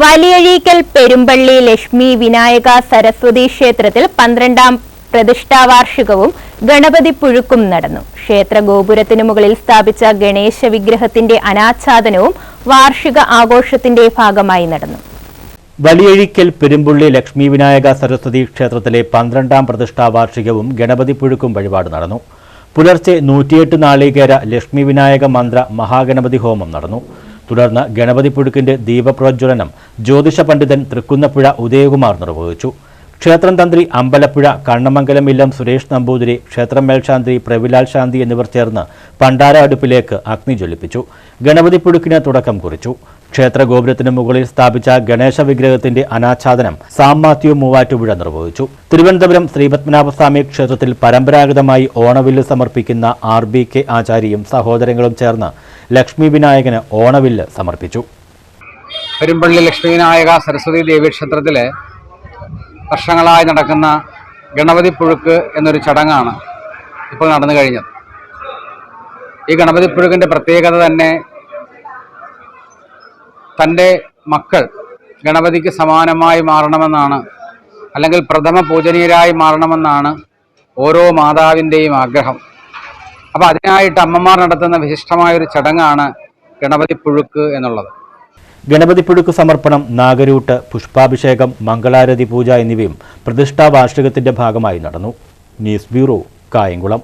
വലിയഴീക്കൽ പെരുമ്പള്ളി ലക്ഷ്മി വിനായക സരസ്വതി ക്ഷേത്രത്തിൽ പന്ത്രണ്ടാം പ്രതിഷ്ഠാവാർഷികവും ഗണപതി പുഴുക്കും നടന്നു. ക്ഷേത്ര ഗോപുരത്തിനു മുകളിൽ സ്ഥാപിച്ച ഗണേശ വിഗ്രഹത്തിന്റെ അനാച്ഛാദനവും വാർഷിക ആഘോഷത്തിന്റെ ഭാഗമായി നടന്നു. വലിയഴിക്കൽ പെരുമ്പുള്ളി ലക്ഷ്മി വിനായക സരസ്വതി ക്ഷേത്രത്തിലെ പന്ത്രണ്ടാം പ്രതിഷ്ഠാ വാർഷികവും ഗണപതി പുഴുക്കും വഴിപാട് നടന്നു. പുലർച്ചെ നൂറ്റിയെട്ട് നാളികേര ലക്ഷ്മി വിനായക മന്ത്ര മഹാഗണപതി ഹോമം നടന്നു. തുടർന്ന് ഗണപതി പുഴുക്കിന്റെ ദീപപ്രജ്വലനം ജ്യോതിഷ പണ്ഡിതൻ തൃക്കുന്നപ്പുഴ ഉദയകുമാർ നിർവഹിച്ചു. ക്ഷേത്രം തന്ത്രി അമ്പലപ്പുഴ കണ്ണമംഗലം ഇല്ലം സുരേഷ് നമ്പൂതിരി ക്ഷേത്രം മേൽശാന്തി പ്രവിലാൽ ശാന്തി എന്നിവർ ചേർന്ന് പണ്ടാര അടുപ്പിലേക്ക് അഗ്നി ജ്വലിപ്പിച്ചു. ഗണപതി പുഴുക്കിന് തുടക്കം കുറിച്ചു. ക്ഷേത്ര ഗോപുരത്തിന് മുകളിൽ സ്ഥാപിച്ച ഗണേശ വിഗ്രഹത്തിന്റെ അനാച്ഛാദനം സാം മാത്യു മൂവാറ്റുപുഴ നിർവഹിച്ചു. തിരുവനന്തപുരം ശ്രീപത്മനാഭസ്വാമി ക്ഷേത്രത്തിൽ പരമ്പരാഗതമായി ഓണവില്ല് സമർപ്പിക്കുന്ന ആർ ബി കെ ആചാര്യയും സഹോദരങ്ങളും ചേർന്ന് ലക്ഷ്മി വിനായകന് ഓണവില്ല് സമർപ്പിച്ചു. പെരുമ്പള്ളി ലക്ഷ്മി വിനായക സരസ്വതി ദേവി ക്ഷേത്രത്തിലെ വർഷങ്ങളായി നടക്കുന്ന ഗണപതി പുഴുക്ക് എന്നൊരു ചടങ്ങാണ് ഇപ്പോൾ നടന്നു കഴിഞ്ഞത്. ഈ ഗണപതി പുഴുക്കിന്റെ പ്രത്യേകത തന്നെ തന്റെ മക്കൾ ഗണപതിക്ക് സമാനമായി മാറണമെന്നാണ് അല്ലെങ്കിൽ പ്രഥമ പൂജനീയരായി മാറണമെന്നാണ് ഓരോ മാതാവിന്റെയും ആഗ്രഹം. അപ്പോൾ അതിനായിട്ട് അമ്മമാർ നടത്തുന്ന വിശിഷ്ടമായൊരു ചടങ്ങാണ് ഗണപതി പുഴുക്ക് എന്നുള്ളത്. ഗണപതി പുഴുക്ക് സമർപ്പണം നാഗരൂട്ട് പുഷ്പാഭിഷേകം മംഗളാരതി പൂജ എന്നിവയും പ്രതിഷ്ഠാ വാർഷികത്തിന്റെ ഭാഗമായി നടന്നു. News bureau Kayamkulam.